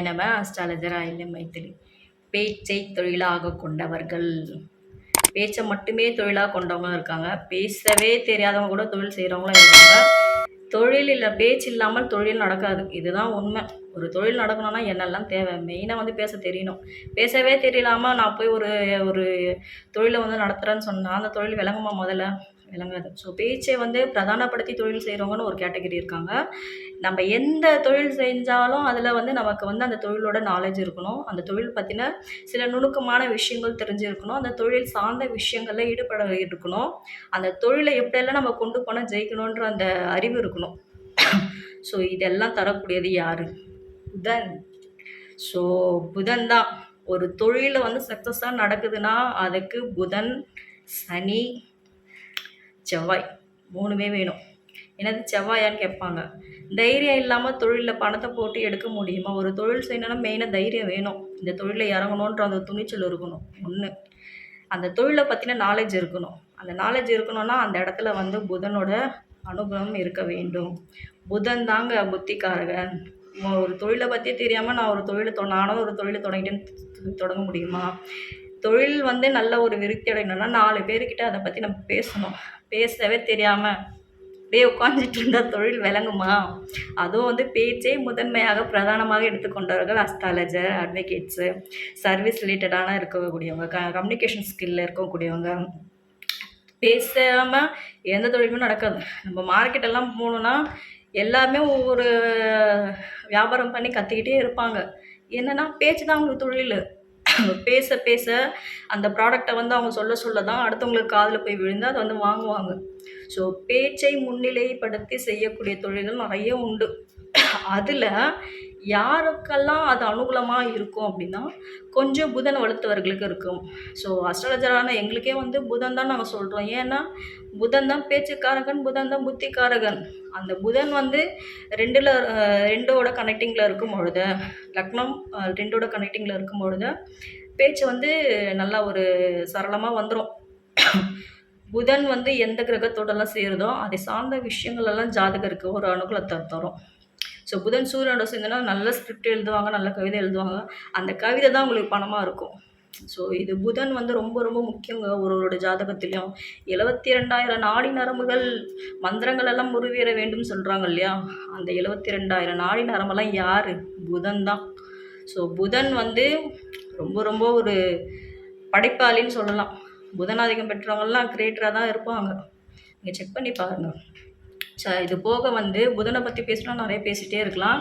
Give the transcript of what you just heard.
நம அஸ்ட்ராலஜர் ஆயில்யம் மைத்திலி. பேச்சை தொழிலாக கொண்டவர்கள். பேச்சை மட்டுமே தொழிலாக கொண்டவங்களும் இருக்காங்க. பேசவே தெரியாதவங்க கூட தொழில் செய்கிறவங்களும் இருக்காங்க. தொழில் இல்லை பேச்சு இல்லாமல் தொழில் நடக்காது. இதுதான் உண்மை. ஒரு தொழில் நடக்கணும்னா என்னெல்லாம் தேவை? மெயினாக வந்து பேச தெரியணும். பேசவே தெரியலாமல் நான் போய் ஒரு ஒரு தொழிலை வந்து நடத்துகிறேன்னு சொன்னால் அந்த தொழில் விளங்குமா முதல்ல? விளங்காது. ஸோ பேச்சை வந்து பிரதானப்படுத்தி தொழில் செய்கிறவங்கன்னு ஒரு கேட்டகரி இருக்காங்க. நம்ம எந்த தொழில் செஞ்சாலும் அதில் வந்து நமக்கு வந்து அந்த தொழிலோட நாலேஜ் இருக்கணும். அந்த தொழில் பற்றின சில நுணுக்கமான விஷயங்கள் தெரிஞ்சிருக்கணும். அந்த தொழில் சார்ந்த விஷயங்களில் ஈடுபட இருக்கணும். அந்த தொழிலை எப்படியெல்லாம் நம்ம கொண்டு போனால் ஜெயிக்கணுன்ற அந்த அறிவு இருக்கணும். ஸோ இதெல்லாம் தரக்கூடியது யார்? புதன். ஸோ புதன் தான். ஒரு தொழிலில் வந்து சக்ஸஸாக நடக்குதுன்னா அதுக்கு புதன் சனி செவ்வாய் மூணுமே வேணும். என்னது செவ்வாயான்னு கேட்பாங்க. தைரியம் இல்லாமல் தொழிலில் பணத்தை போட்டு எடுக்க முடியுமா? ஒரு தொழில் செய்யணும்னா மெயினாக தைரியம் வேணும். இந்த தொழிலில் இறங்கணுன்ற அந்த துணிச்சல் இருக்கணும். ஒன்று அந்த தொழிலை பற்றின நாலேஜ் இருக்கணும். அந்த நாலேஜ் இருக்கணும்னா அந்த இடத்துல வந்து புதனோட அனுகிரகம் இருக்க வேண்டும். புதன் தாங்க புத்திக்காரகன். ஒரு தொழிலை பற்றி தெரியாமல் நான் ஒரு தொழிலை தொ நானும் ஒரு தொழிலை தொடங்கிட்டேன்னு தொடங்க முடியுமா? தொழில் வந்து நல்ல ஒரு விருத்தி அடையணும்னா நாலு பேர்கிட்ட அதை பற்றி நம்ம பேசணும். பேசவே தெரியாமல் அப்படியே உட்காந்துட்டு இருந்தால் தொழில் விளங்குமா? அதுவும் வந்து பேச்சை முதன்மையாக பிரதானமாக எடுத்துக்கொண்டவர்கள் அஸ்ட்ராலஜர் அட்வொகேட்ஸு சர்வீஸ் ரிலேட்டடான இருக்கக்கூடியவங்க க கம்யூனிகேஷன் ஸ்கில்ல இருக்கக்கூடியவங்க. பேசாமல் எந்த தொழிலுமே நடக்காது. நம்ம மார்க்கெட்டெல்லாம் போகணுன்னா எல்லாமே ஒவ்வொரு வியாபாரம் பண்ணி கற்றுக்கிட்டே இருப்பாங்க. என்னென்னா பேச்சு தான் அவங்களுக்கு தொழில். பேச பேச அந்த ப்ராடக்டை வந்து அவங்க சொல்ல சொல்ல தான் அடுத்தவங்களுக்கு காதில் போய் விழுந்து அதை வந்து வாங்குவாங்க. ஸோ பேச்சை முன்னிலைப்படுத்தி செய்யக்கூடிய தொழில்கள் நிறைய உண்டு. அதில் யாருக்கெல்லாம் அது அனுகூலமாக இருக்கும் அப்படின்னா கொஞ்சம் புதன் வலுத்தவர்களுக்கு இருக்கும். ஸோ அஸ்ட்ராலஜரான எங்களுக்கே வந்து புதன் தான் நாங்கள் சொல்கிறோம் ஏன்னா புதன் தான் பேச்சுக்காரகன் புதன் தான் புத்திக்காரகன். அந்த புதன் வந்து ரெண்டில் ரெண்டோட கனெக்டிங்கில் இருக்கும் பொழுது லக்னம் ரெண்டோட கனெக்டிங்கில் இருக்கும் பொழுது பேச்சு வந்து நல்லா ஒரு சரளமாக வந்துடும் புதன் வந்து எந்த கிரகத்தோடலாம் சேருதோ அதை சார்ந்த விஷயங்கள் எல்லாம் ஜாதகருக்கு ஒரு அனுகூலத்தை தரும். ஸோ புதன் சூரியனோட சேர்ந்தனா நல்ல ஸ்கிரிப்ட் எழுதுவாங்க நல்ல கவிதை எழுதுவாங்க. அந்த கவிதை தான் உங்களுக்கு பணமாக இருக்கும். ஸோ இது புதன் வந்து ரொம்ப ரொம்ப முக்கியங்க ஒருவரோட ஜாதகத்திலையும். எழுபத்தி ரெண்டாயிரம் நாடி நரம்புகள் மந்திரங்கள் எல்லாம் உருவேற வேண்டும் சொல்கிறாங்க இல்லையா? அந்த எழுபத்தி ரெண்டாயிரம் நாடி நரம்பெல்லாம் யார்? புதன் தான். ஸோ புதன் வந்து ரொம்ப ரொம்ப ஒரு படைப்பாளின்னு சொல்லலாம். புதன் ஆதிக்கம் பெற்றவங்கெல்லாம் கிரியேட்டராக தான் இருப்பாங்க. நீங்கள் செக் பண்ணி பாருங்கள் இது போக வந்து புதனை பற்றி பேசினா நிறைய பேசிகிட்டே இருக்கலாம்.